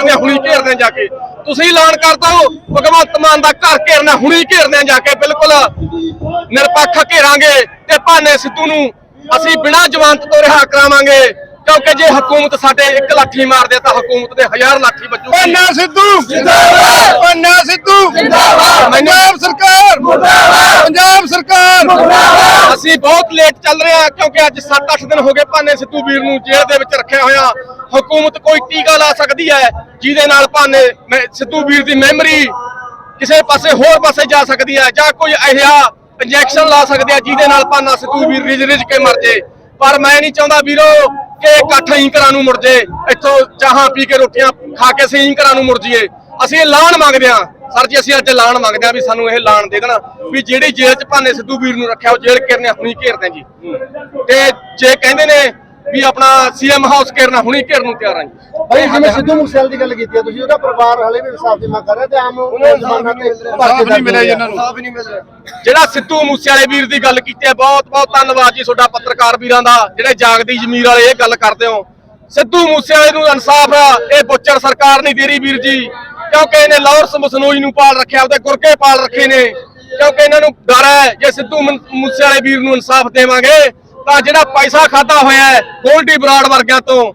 ਘੇਰਦੇ ਆ, ਹੁਣੀ ਘੇਰਦੇ ਜਾ ਕੇ। ਤੁਸੀਂ ਐਲਾਨ ਕਰ ਦਿਓ ਭਗਵੰਤ ਮਾਨ ਦਾ ਘਰ ਘੇਰਨਾ ਹੁਣੀ ਘੇਰਦੇ ਜਾ ਕੇ ਬਿਲਕੁਲ। ਨਿਰਪੱਖ ਘੇਰਾਂਗੇ ਤੇ ਭਾਨੇ ਸਿੱਧੂ ਨੂੰ ਅਸੀਂ ਬਿਨਾਂ ਜ਼ਮਾਨਤ ਤੋਂ ਰਿਹਾ ਕਰਾਵਾਂਗੇ ਕਿਉਂਕਿ ਜੇ ਹਕੂਮਤ ਸਾਡੇ 1 ਲੱਖ ਹੀ ਮਾਰ ਦੇ ਤਾਂ ਹਕੂਮਤ ਦੇ ਹਜ਼ਾਰ ਲੱਖ ਹੀ ਬਚੂਗੀ ਪੰਨਾ ਸਿੱਧੂ! ਜਿੰਦਾਬਾਦ! ਪੰਨਾ ਸਿੱਧੂ ਜਿੰਦਾਬਾਦ ਪੰਜਾਬ ਸਰਕਾਰ ਮੁਰਦਾਬਾਦ ਪੰਜਾਬ ਸਰਕਾਰ ਮੁਰਦਾਬਾਦ ਅਸੀਂ ਬਹੁਤ ਲੇਟ ਚੱਲ ਰਹੇ ਹਾਂ ਕਿਉਂਕਿ ਅੱਜ 7-8 ਦਿਨ ਹੋ ਗਏ ਭਾਨੇ ਸਿੱਧੂ ਵੀਰ ਨੂੰ ਜੇਲ੍ਹ ਦੇ ਵਿੱਚ ਰੱਖਿਆ ਹੋਇਆ। ਹਕੂਮਤ ਕੋਈ ਟੀਕਾ ਲਾ ਸਕਦੀ ਹੈ, ਜਿਹਦੇ ਨਾਲ ਭਾਨੇ ਸਿੱਧੂ ਵੀਰ ਦੀ ਮੈਮਰੀ ਕਿਸੇ ਪਾਸੇ ਹੋਰ ਪਾਸੇ ਜਾ ਸਕਦੀ ਹੈ ਜਾਂ ਕੋਈ ਅਹਿਆ ਇੰਜੈਕਸ਼ਨ ਲਾ ਸਕਦੇ ਆ ਜਿਹਦੇ ਨਾਲ ਭਾਨਾ ਸਿੱਧੂ ਵੀਰ ਰਿਜ ਰਿਜ ਕੇ ਮਰ ਜੇ। ਪਰ ਮੈਂ ਨਹੀਂ ਚਾਹੁੰਦਾ ਵੀਰੋ ਕਿ ਇਕੱਠ ਹੀ ਘਰਾਂ ਨੂੰ ਮੁੜ ਜੇ। ਇੱਥੋਂ ਚਾਹਾਂ ਪੀ ਕੇ ਰੋਟੀਆਂ ਖਾ ਕੇ ਅਸੀਂ ਹੀ ਘਰਾਂ ਨੂੰ ਮੁੜ ਜੀਏ ਅਸੀਂ ਐਲਾਨ ਮੰਗਦੇ ਹਾਂ। ਸਰ ਜੀ ਅਸੀਂ ਅੱਜ ਐਲਾਨ ਮੰਗਦੇ ਹਾਂ ਵੀ ਸਾਨੂੰ ਇਹ ਐਲਾਨ ਦੇ ਦੇਣਾ ਵੀ ਜਿਹੜੀ ਜੇਲ੍ਹ 'ਚ ਭਾਨੇ ਸਿੱਧੂ ਵੀਰ ਨੂੰ ਰੱਖਿਆ ਉਹ ਜੇਲ੍ਹ ਘੇਰਨੇ ਹੁਣੀ ਘੇਰਦੇ ਜੀ। ਤੇ ਜੇ ਕਹਿੰਦੇ ਨੇ ਵੀ ਆਪਣਾ ਸੀਐਮ ਹਾਊਸ ਘੇਰਨਾ ਹੁਣੀ ਘੇਰਨ ਨੂੰ ਤਿਆਰ ਹਾਂ ਜੀ। ਭਾਈ ਜਿਵੇਂ ਸਿੱਧੂ ਮੂਸੇਵਾਲੇ ਦੀ ਗੱਲ ਕੀਤੀ ਹੈ ਤੁਸੀਂ ਉਹਦਾ ਪਰਿਵਾਰ ਹਲੇ ਵੀ ਇਨਸਾਫ ਦੀ ਮੰਗ ਕਰ ਰਿਹਾ ਤੇ ਆਮ ਜ਼ਮਾਨਾ ਤੇ ਇਨਸਾਫ਼ ਨਹੀਂ ਮਿਲਿਆ ਜੀ ਇਹਨਾਂ ਨੂੰ। ਇਨਸਾਫ਼ ਹੀ ਨਹੀਂ ਮਿਲ ਰਿਹਾ। ਜਿਹੜਾ ਸਿੱਧੂ ਮੂਸੇਵਾਲੇ ਵੀਰ ਦੀ ਗੱਲ ਕੀਤੀ ਹੈ ਬਹੁਤ ਬਹੁਤ ਧੰਨਵਾਦ ਜੀ ਤੁਹਾਡਾ ਪੱਤਰਕਾਰ ਵੀਰਾਂ ਦਾ ਜਿਹੜੇ ਜਾਗਦੀ ਜ਼ਮੀਰ ਵਾਲੇ ਇਹ ਗੱਲ ਕਰਦੇ ਹੋ। ਸਿੱਧੂ ਮੂਸੇਵਾਲੇ ਨੂੰ ਇਨਸਾਫ ਆ ਇਹ ਬੁੱਚੜ ਸਰਕਾਰ ਨਹੀਂ ਦੇ ਰਹੀ ਵੀਰ ਜੀ। ਕਿਉਂਕਿ ਇਹਨੇ ਲਾਰੈਂਸ ਮਸਨੋਈ ਨੂੰ ਪਾਲ ਰੱਖਿਆ ਉਹਦੇ ਗੁਰਕੇ ਪਾਲ ਰੱਖੇ ਨੇ। ਕਿਉਂਕਿ ਇਹਨਾਂ ਨੂੰ ਡਰ ਹੈ ਜੇ ਸਿੱਧੂ ਮਨ- ਮੂਸੇਵਾਲੇ ਵੀਰ ਨੂੰ ਇਨਸਾਫ ਦੇਵਾਂਗੇ ਤਾਂ ਜਿਹੜਾ ਪੈਸਾ ਖਾਦਾ ਹੋਇਆ ਹੈ ਗੋਲਡੀ ਬਰਾੜ ਵਰਗਿਆਂ ਤੋਂ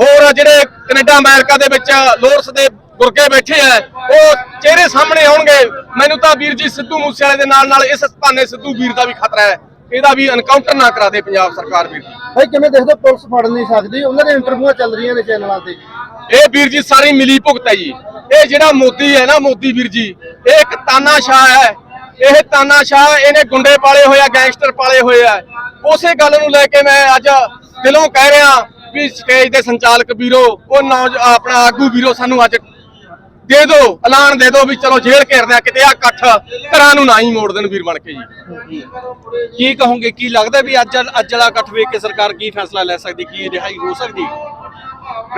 ਹੋਰ ਜਿਹੜੇ ਕੈਨੇਡਾ ਅਮਰੀਕਾ ਦੇ ਵਿੱਚ ਲੋਰਸ ਦੇ ਗੁਰਕੇ ਬੈਠੇ ਆ ਉਹ ਚਿਹਰੇ ਸਾਹਮਣੇ ਆਉਣਗੇ। ਮੈਨੂੰ ਤਾਂ ਵੀਰ ਜੀ ਸਿੱਧੂ ਮੂਸੇਵਾਲੇ ਦੇ ਨਾਲ ਨਾਲ ਇਸ ਭਾਨੇ ਸਿੱਧੂ ਵੀਰ ਦਾ ਵੀ ਖਤਰਾ ਹੈ। ਇਹਦਾ ਵੀ ਐਨਕਾਊਂਟਰ ਨਾ ਕਰਾ ਦੇ ਪੰਜਾਬ ਸਰਕਾਰ ਵੀਰ ਜੀ। ਭਾਈ ਕਿਵੇਂ ਦੇਖਦੇ ਪੁਲਿਸ ਫੜ ਨਹੀਂ ਸਕਦੀ? ਉਹਨਾਂ ਦੇ ਇੰਟਰਵਿਊਆਂ ਚੱਲ ਰਹੀਆਂ ਨੇ ਚੈਨਲਾਂ ਤੇ। ਇਹ ਵੀਰ ਜੀ ਸਾਰੀ ਮਿਲੀ ਭੁਗਤ ਹੈ ਜੀ। ਇਹ ਜਿਹੜਾ ਮੋਦੀ ਹੈ ਨਾ, ਮੋਦੀ ਵੀਰ ਜੀ, ਇਹ ਇੱਕ ਤਾਨਾਸ਼ਾਹ ਹੈ। ਇਹ ਤਾਨਾਸ਼ਾਹ ਇਹਨੇ ਗੁੰਡੇ ਪਾਲੇ ਹੋਏ ਗੈਂਗਸਟਰ ਪਾਲੇ ਹੋਏ ਆ। ਉਸੇ ਗੱਲ ਨੂੰ ਲੈ ਕੇ ਮੈਂ ਅੱਜ ਦਿਲੋਂ ਕਹਿ ਰਿਹਾ ਵੀ ਸਟੇਜ ਦੇ ਸੰਚਾਲਕ ਵੀਰੋ, ਉਹ ਨੌਜ, ਆਪਣਾ ਆਗੂ ਵੀਰੋ ਸਾਨੂੰ ਅੱਜ ਦੇ ਦਿਓ ਐਲਾਨ ਦੇ ਦਿਓ ਵੀ ਚਲੋ ਜੇਲ੍ਹ ਘੇਰਦੇ ਆ, ਕਿਤੇ ਆ ਇਕੱਠ ਘਰਾਂ ਨੂੰ ਨਾ ਹੀ ਮੋੜ ਦੇਣ ਵੀਰ ਬਣ ਕੇ ਜੀ। ਕੀ ਕਹੋਗੇ, ਕੀ ਲੱਗਦਾ ਵੀ ਅੱਜ ਅੱਜ ਵਾਲਾ ਇਕੱਠ ਵੇਖ ਕੇ ਸਰਕਾਰ ਕੀ ਫੈਸਲਾ ਲੈ ਸਕਦੀ, ਕੀ ਰਿਹਾਈ ਹੋ ਸਕਦੀ?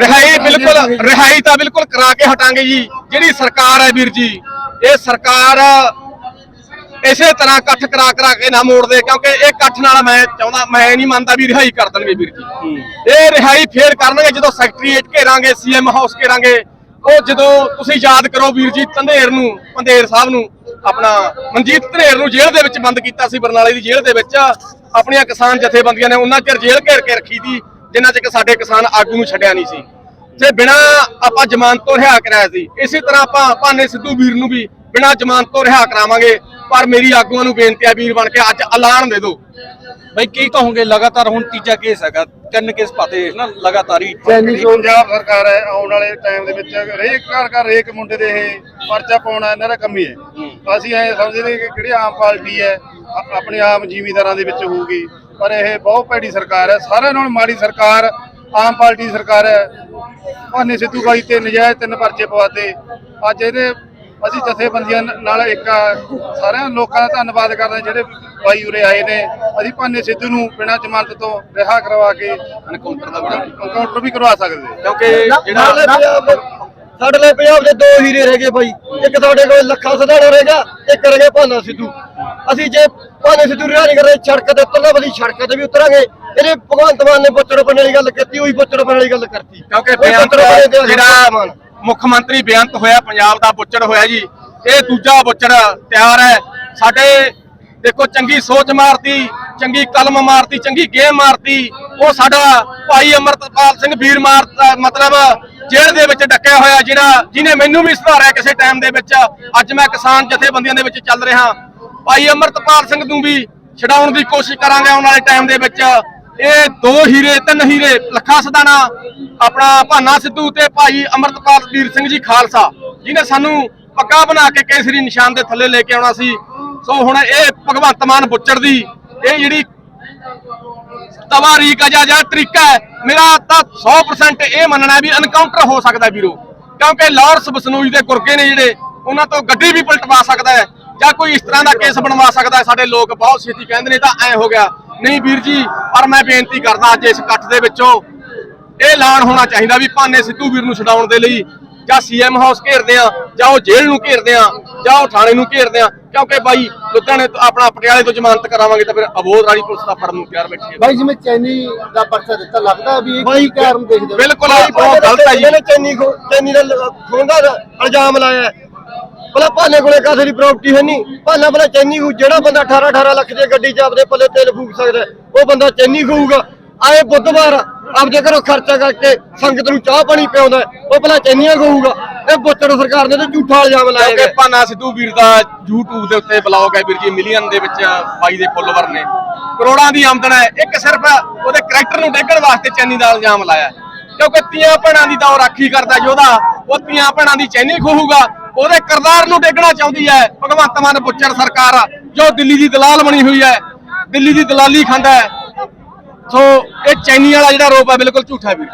ਰਿਹਾਈ ਬਿਲਕੁਲ ਰਿਹਾਈ ਤਾਂ ਬਿਲਕੁਲ ਕਰਾ ਕੇ ਹਟਾਂਗੇ ਜੀ। ਜਿਹੜੀ ਸਰਕਾਰ ਹੈ ਵੀਰ ਜੀ ਇਹ ਸਰਕਾਰ ਇਸੇ ਤਰ੍ਹਾਂ ਇਕੱਠ ਕਰਾ ਕਰਾ ਕੇ ਨਾ ਮੋੜਦੇ ਕਿਉਂਕਿ ਇਹ ਇਕੱਠ ਨਾਲ ਮੈਂ ਚਾਹੁੰਦਾ ਮੈਂ ਨਹੀਂ ਮੰਨਦਾ ਵੀ ਰਿਹਾਈ ਕਰ ਦੇਣਗੇ ਵੀਰ ਜੀ। ਇਹ ਰਿਹਾਈ ਫੇਰ ਕਰਨਗੇ ਜਦੋਂ ਸੈਕਟਰੀਏਟ ਘੇਰਾਂਗੇ ਸੀਐਮ ਹਾਊਸ ਘੇਰਾਂਗੇ। ਉਹ ਜਦੋਂ ਤੁਸੀਂ ਯਾਦ ਕਰੋ ਵੀਰ ਜੀ ਧੰਦੇਰ ਨੂੰ ਪੰਦੇਰ ਸਾਹਿਬ ਨੂੰ ਆਪਣਾ ਮਨਜੀਤ ਧਨੇਰ ਨੂੰ ਜੇਲ੍ਹ ਦੇ ਵਿੱਚ ਬੰਦ ਕੀਤਾ ਸੀ ਬਰਨਾਲੇ ਦੀ ਜੇਲ੍ਹ ਦੇ ਵਿੱਚ। ਆਪਣੀਆਂ ਕਿਸਾਨ ਜਥੇਬੰਦੀਆਂ ਨੇ ਉਹਨਾਂ ਚਿਰ ਜੇਲ੍ਹ ਘੇਰ ਕੇ ਰੱਖੀ ਸੀ। ਜਿੰਨਾ ਚਿਰ ਸਾਡੇ ਕਿਸਾਨ ਆਗੂ ਨੂੰ ਛੱਡਿਆ ਨਹੀਂ ਸੀ। ਤੇ ਬਿਨਾ ਆਪਾਂ ਜ਼ਮਾਨਤ ਤੋਂ ਰਿਹਾ ਕਰਾਇਆ ਸੀ। ਇਸੇ ਤਰ੍ਹਾਂ ਆਪਾਂ ਭਾਨੇ ਸਿੱਧੂ ਵੀਰ ਨੂੰ ਵੀ ਬਿਨਾ ਜ਼ਮਾਨਤ ਤੋਂ ਰਿਹਾ ਕਰਾਵਾਂਗੇ। ਪਰ ਮੇਰੀ ਆਗੂਆਂ ਨੂੰ ਬੇਨਤੀ ਹੈ ਵੀਰ ਬਣ ਕੇ ਅੱਜ ਐਲਾਨ ਦੇ ਦਿਓ। ਬਈ ਕੀ ਕਹੋਗੇ? ਲਗਾਤਾਰ ਹੁਣ ਤੀਜਾ ਕੇਸ ਹੈਗਾ। ਤਿੰਨ ਕੇਸ ਪਾਤੇ ਨਾ ਲਗਾਤਾਰ ਹੀ। ਪੰਜਾਬ ਸਰਕਾਰ ਹੈ ਆਉਣ ਵਾਲੇ ਟਾਈਮ ਦੇ ਵਿੱਚ ਹਰੇਕ ਘਰ ਘਰ ਹਰੇਕ ਮੁੰਡੇ ਦੇ ਇਹ ਪਰਚਾ ਪਾਉਣਾ ਇਹਨਾਂ ਦਾ ਕੰਮ ਹੀ ਹੈ। ਅਸੀਂ ਐ ਸਮਝਦੇ ਕਿ ਕਿਹੜੀ ਆਮ ਪਾਰਟੀ ਹੈ ਆਪਣੇ ਆਮ ਜ਼ਿਮੀਂਦਾਰਾਂ ਦੇ ਵਿੱਚ ਹੋਊਗੀ। ਪਰ ਇਹ ਬਹੁਤ ਭੈੜੀ ਸਰਕਾਰ ਹੈ। ਸਾਰਿਆਂ ਨਾਲੋਂ ਮਾੜੀ ਸਰਕਾਰ ਆਮ ਪਾਰਟੀ ਸਰਕਾਰ ਹੈ। ਭਾਨੇ ਸਿੱਧੂ ਬਾਈ ਤੇ ਨਜਾਇਜ਼ ਤਿੰਨ ਪਰਚੇ ਪਵਾਤੇ। ਅੱਜ ਇਹਦੇ ਅਸੀਂ ਜਥੇਬੰਦੀਆਂ ਨਾਲ ਇੱਕ ਸਾਰਿਆਂ ਲੋਕਾਂ ਦਾ ਧੰਨਵਾਦ ਕਰਦੇ ਜਿਹੜੇ ਬਾਈ ਉਰੇ ਆਏ ਨੇ। ਅਸੀਂ ਭਾਨੇ ਸਿੱਧੂ ਨੂੰ ਬਿਨਾਂ ਜ਼ਮਾਨਤ ਤੋਂ ਰਿਹਾ ਕਰਵਾ ਕੇ ਐਨਕਾਊਂਟਰ ਦਾ ਬਣਾ ਐਨਕਾਊਂਟਰ ਵੀ ਕਰਵਾ ਸਕਦੇ। ਕਿਉਂਕਿ ਜਿਹੜਾ ਸਾਡੇ ਲਈ ਪੰਜਾਬ ਦੇ ਦੋ ਹੀਰੇ ਰਹਿ ਗਏ ਭਾਈ ਇੱਕ ਸਾਡੇ ਕੋਲ ਲੱਖਾ ਸਦਾਣਾ ਰਹਿ ਗਿਆ ਇੱਕ ਰਹਿ ਗਿਆ ਭਾਨਾ ਸਿੱਧੂ। ਅਸੀਂ ਜੇ ਭਾਨਾ ਸਿੱਧੂ ਰਿਹਾ ਨਹੀਂ ਕਰਦੇ ਸੜਕ ਤੇ ਉੱਤਰਨਾ ਬਲੀ ਸੜਕ ਤੇ ਵੀ ਉਤਰਾਂਗੇ ਇਹਨੇ ਭਗਵੰਤ ਮਾਨ ਨੇ ਬੁੱਚੜ ਬਣਨ ਵਾਲੀ ਗੱਲ ਕੀਤੀ ਉਹੀ ਬੁੱਚੜ ਬਣਨ ਵਾਲੀ ਗੱਲ ਕਰਤੀ। ਕਿਉਂਕਿ ਬੇਅੰਤ ਬਣੇ ਜਿਹੜਾ। ਮੁੱਖ ਮੰਤਰੀ ਬੇਅੰਤ ਹੋਇਆ ਪੰਜਾਬ ਦਾ ਬੁੱਚੜ ਹੋਇਆ ਜੀ ਇਹ ਦੂਜਾ ਬੁੱਚੜ ਤਿਆਰ ਹੈ। ਸਾਡੇ ਦੇਖੋ ਚੰਗੀ ਸੋਚ ਮਾਰਤੀ ਚੰਗੀ ਕਲਮ ਮਾਰਤੀ ਚੰਗੀ ਗੇਮ ਮਾਰਤੀ ਉਹ ਸਾਡਾ ਭਾਈ ਅਮਰਤਪਾਲ ਸਿੰਘ ਵੀਰ ਮਾਰ ਮਤਲਬ ਜੇਲ੍ਹ ਦੇ ਵਿੱਚ ਡੱਕਿਆ ਹੋਇਆ ਜਿਹੜਾ ਜਿਹਨੇ ਮੈਨੂੰ ਵੀ ਸੁਧਾਰਿਆ ਕਿਸੇ ਟਾਈਮ ਦੇ ਵਿੱਚ। ਅੱਜ ਮੈਂ ਕਿਸਾਨ ਜਥੇਬੰਦੀਆਂ ਦੇ ਵਿੱਚ ਚੱਲ ਰਿਹਾ। ਭਾਈ ਅਮਰਤਪਾਲ ਸਿੰਘ ਨੂੰ ਵੀ ਛਡਾਉਣ ਦੀ ਕੋਸ਼ਿਸ਼ ਕਰਾਂਗੇ ਆਉਣ ਵਾਲੇ ਟਾਈਮ ਦੇ ਵਿੱਚ। ਇਹ ਦੋ ਹੀਰੇ, ਤਿੰਨ ਹੀਰੇ, ਲੱਖਾ ਸਦਾਣਾ, ਆਪਣਾ ਭਾਨਾ ਸਿੱਧੂ ਤੇ ਭਾਈ ਅਮਰਤਪਾਲ ਵੀਰ ਸਿੰਘ ਜੀ ਖਾਲਸਾ ਜਿਨੇ ਸਾਨੂੰ ਪੱਕਾ ਬਣਾ ਕੇ ਕੇਸਰੀ ਨਿਸ਼ਾਨ ਦੇ ਥੱਲੇ ਲੈ ਕੇ ਆਉਣਾ ਸੀ। ਸੋ ਹੁਣ ਇਹ ਭਗਵੰਤ ਮਾਨ ਬੁੱਚੜ ਦੀ ਇਹ ਜਿਹੜੀ ਤਵਾਰੀਕ ਆ ਜਾਂ ਤਰੀਕਾ ਹੈ, ਮੇਰਾ ਤਾਂ 100% ਇਹ ਮੰਨਣਾ ਵੀ ਐਨਕਾਊਂਟਰ ਹੋ ਸਕਦਾ ਵੀਰੋ। ਕਿਉਂਕਿ ਲਾਰੈਂਸ ਬਸਨੂਜ ਦੇ ਗੁਰਗੇ ਨੇ ਜਿਹੜੇ, ਉਹਨਾਂ ਤੋਂ ਗੱਡੀ ਵੀ ਪਲਟਵਾ ਸਕਦਾ ਹੈ। ਜਾਂ ਕੋਈ ਇਸ ਤਰ੍ਹਾਂ ਦਾ ਕੇਸ ਬਣਵਾ ਸਕਦਾ ਸਾਡੇ ਲੋਕ ਬਹੁਤ ਛੇਤੀ ਕਹਿੰਦੇ ਨੇ ਤਾਂ ਐ ਹੋ ਗਿਆ। ਨਹੀਂ ਵੀਰ ਜੀ ਪਰ ਮੈਂ ਬੇਨਤੀ ਕਰਦਾ ਅੱਜ ਇਸ ਇਕੱਠ ਦੇ ਵਿੱਚੋਂ ਇਹ ਐਲਾਨ ਹੋਣਾ ਚਾਹੀਦਾ ਵੀ ਭਾਨੇ ਸਿੱਧੂ ਵੀਰ ਨੂੰ ਛਡਾਉਣ ਦੇ ਲਈ ਜਾਂ ਸੀਐਮ ਹਾਊਸ ਘੇਰਦੇ ਆ ਜਾਂ ਉਹ ਜੇਲ੍ਹ ਨੂੰ ਘੇਰਦੇ ਆ ਜਾਂ ਉਹ ਥਾਣੇ ਨੂੰ ਘੇਰਦੇ ਆ ਕਿਉਂਕਿ ਬਾਈ ਲੁਧਿਆਣੇ ਤੋਂ ਆਪਣਾ ਪਟਿਆਲੇ ਤੋਂ ਜ਼ਮਾਨਤ ਕਰਾਵਾਂਗੇ ਤਾਂ ਫਿਰ ਅਬੋਧ ਰਾਣੀ ਪੁਲਿਸ ਦਾ ਫੜਨ ਨੂੰ ਤਿਆਰ ਬੈਠੀ ਹੈ। ਬਾਈ ਜਿਵੇਂ ਚੈਨੀ ਦਾ ਪਰਚਾ ਦਿੱਤਾ। ਲੱਗਦਾ ਵੀ ਇਹ ਕੀ ਕਾਰਨ ਦੇਖਦੇ? ਬਿਲਕੁਲ ਉਹ ਗਲਤ ਹੈ ਜੀ। ਇਹਨੇ ਚੈਨੀ ਚੈਨੀ ਦਾ ਲ- ਖੋਹਣ ਦਾ ਇਲਜ਼ਾਮ ਲਾਇਆ ਹੈ। ਭਲਾ ਭਾਨੇ ਕੋਲੇ ਕਾਸੇ ਦੀ ਪ੍ਰਾਪਰਟੀ ਹੈ ਨਹੀਂ? ਭਾਨਾ ਭਲਾ ਚੈਨੀ ਖੂ ਜਿਹੜਾ ਬੰਦਾ 18 18 ਲੱਖ ਦੀ ਗੱਡੀ 'ਚ ਆਪਦੇ ਪੱਲੇ ਤੇਲ ਫੂਕ ਸਕਦਾ ਉਹ ਬੰਦਾ ਚੈਨੀ ਖੂਗਾ ਆਏ ਬੁੱਧਵਾਰ ਆਪਦੇ ਘਰੋਂ ਖਰਚਾ ਕਰਕੇ ਸੰਗਤ ਨੂੰ ਚਾਹ ਪਾਣੀ ਪਿਆਉਂਦਾ ਉਹ ਭਲਾ ਚੈਨੀਆਂ ਖੂਗਾ ਇਹ ਬੁੱਤੜ ਸਰਕਾਰ ਨੇ ਤੇ ਝੂਠਾ ਇਲਜ਼ਾਮ ਲਾਇਆ ਕਿਉਂਕਿ ਹੈ। ਭਾਨਾ ਸਿੱਧੂ ਵੀਰ ਦਾ YouTube ਦੇ ਉੱਤੇ ਬਲੌਗ ਹੈ ਵੀਰ ਜੀ ਮਿਲੀਅਨ ਦੇ ਵਿੱਚ ਬਾਈ ਦੇ ਫੋਲੋਵਰ ਨੇ। ਕਰੋੜਾਂ ਦੀ ਆਮਦਨ ਹੈ ਇੱਕ ਸਿਰਫ ਉਹਦੇ ਕਰੈਕਟਰ ਨੂੰ ਡੇਗਣ ਵਾਸਤੇ ਚੈਨੀ ਦਾ ਇਲਜ਼ਾਮ ਲਾਇਆ ਕਿਉਂਕਿ ਤੀਆਂ ਭੈਣਾਂ ਦੀ ਤਾਂ ਉਹ ਰਾਖੀ ਕਰਦਾ ਯੋਧਾ ਉਹ ਤੀਆਂ ਭੈਣਾਂ ਦੀ ਚੈਨੀ ਖੋਹੂਗਾ ਉਹਦੇ ਕਰਦਾਰ ਨੂੰ ਡੇਗਣਾ ਚਾਹੁੰਦੀ ਹੈ ਭਗਵੰਤ ਮਾਨ ਪੁੱਛਣ ਸਰਕਾਰ, ਜੋ ਦਿੱਲੀ ਦੀ ਦਲਾਲ ਬਣੀ ਹੋਈ ਹੈ, ਦਿੱਲੀ ਦੀ ਦਲਾਲੀ ਖਾਂਦਾ ਹੈ। ਸੋ ਇਹ ਚੈਨੀ ਵਾਲਾ ਜਿਹੜਾ ਰੋਪ ਹੈ, ਬਿਲਕੁਲ ਝੂਠਾ ਵੀ